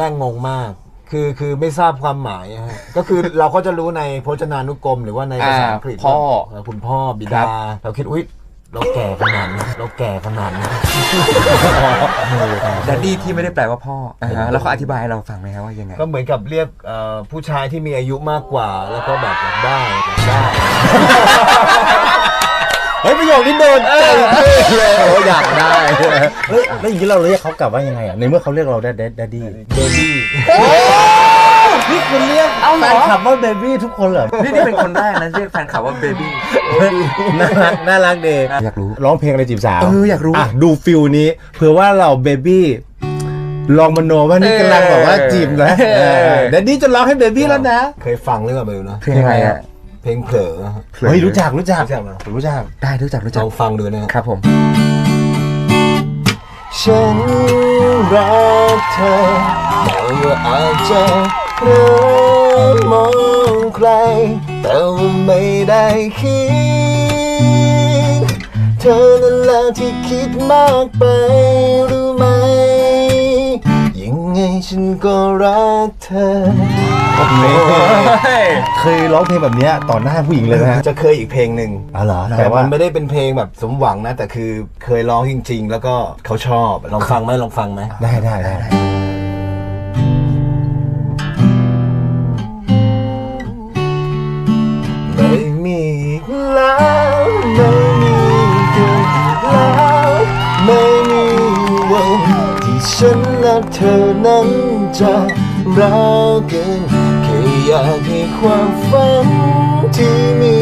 แป้งงงมาก คือคือไม่ทราบความหมายอะฮะ ก็คือเราก็จะรู้ในพจนานุกรม หรือว่าในภาษาอังกฤษอ่าพ่อ ว่าคุณพ่อบิครัดาบเราคิด อุ้ยเราแก่ขนาดนี้เราแก่ขนาดนี้ ดัดดี้ที่ไม่ได้แปลว่าพ่ออ่าฮะแล้วเขาอธิบายให้เราฟังไหมครับว่ายังไง ก็เหมือนกับเรียกเอ่อผู้ชายที่มีอายุมากกว่า แล้วก็แบบอยากได้อยากได้เฮ้ยประ โยคนี้โดนใจเลยโอ้อยากได้เฮ้ยแล้วอย่างนี้เราเรียกเขากลับว่ายังไงอะในเมื่อเขาเรียกเราแดดแดดดี้เบบี้นี่คุณเรียกแฟนคลับว่าเบบี้ทุกคนเหรอนี่นี่เป็นคนแรกนะเรียกแฟนคลับว่าเบบี้ น่ารักน่ารักเดย์อยากรู้ร้องเพลงอะไรจีบสาวเอออยากรู้อะดูฟิลนี้เผื่อว่าเราเบบี้ลองมโนว่านี่กำลังแบบว่าจีบนะเออเดดดี้จะร้องให้เบบี้แล้วนะ เคยฟังหรือเปล่าไม่รู้นะเพลงอะไรอะ เพลงเผลอเฮ้ยรู้จักรู้จักรู้จักไหมรู้จักได้รู้จักรู้ลจักองฟังดูนะฮะครับผม ฉันรักเธอแต่ว่าอาจจะเพลอมองใคร แต่ว่าไม่ได้คิด เธอนั่นแหละที่คิดมากไปรู้ไหมยังไง ฉันก็รักเธอ เคยร้องเพลงแบบเนี้ยต่อหน้าผู้หญิงเลยนะฮะจะเคยอีกเพลงหนึ่ง อ๋อเหรอแต่แต่มัว่านไม่ได้เป็นเพลงแบบสมหวังนะ แต่คือเคยร้องจริง ๆ แล้วก็เขาชอบลองฟังไหมลองฟังไหม ได้ได้ได้ ฉันและเธอนั้นจะรักกันแค่อยากให้ความฝันที่มี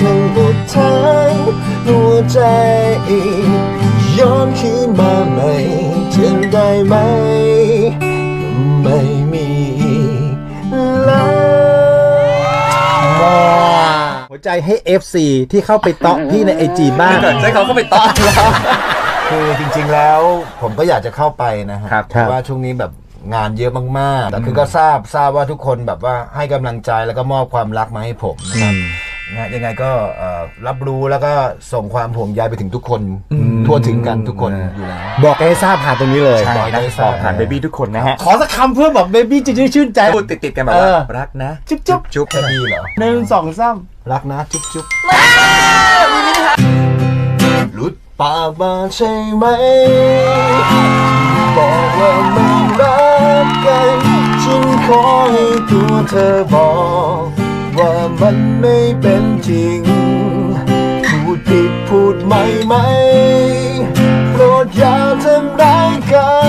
ทั้งหมดทั้งหัวใจย้อนคืนมาใหม่จะได้ไหมไม่มีแล้วหัวใจให้ FC ที่เข้าไปเตาะพี่ในไอจีบ้าง ใช้เขาก็ไปเต้อนแล้ว คือจริงๆแล้วผมก็อยากจะเข้าไปนะฮะครับเพราะว่าช่วงนี้แบบงานเยอะมากๆแต่คือก็ทราบทราบว่าทุกคนแบบว่าให้กำลังใจแล้วก็มอบความรักมาให้ผมนะครับนะยังไงก็เอ่อรับรู้แล้วก็ส่งความห่วงใยไปถึงทุกคนทั่วถึงกันทุกคนอยู่แล้ว บอกกันให้ทราบผ่านตรงนี้เลยใช่ บอกนะได้บทราอบกผ่านเบบี้ทุกคนนะฮะขอสักคำเพื่อแบบเบบี้จะได้ชื่นใจ พูดติดๆกันแบบเอว่าอรักนะ จุ๊บจุ๊บจุ๊บแค่ดีเหรอหนึ่งสองสามรักนะจุ๊บจุ๊บหลุด ปากมาใช่ไหมบอกว่าไม่รักกันฉันขอให้ตัวเธอบอก ว่ามันไม่เป็นจริง พูดผิดพูดไม่ไหมโปรดอย่าทำร้ายกัน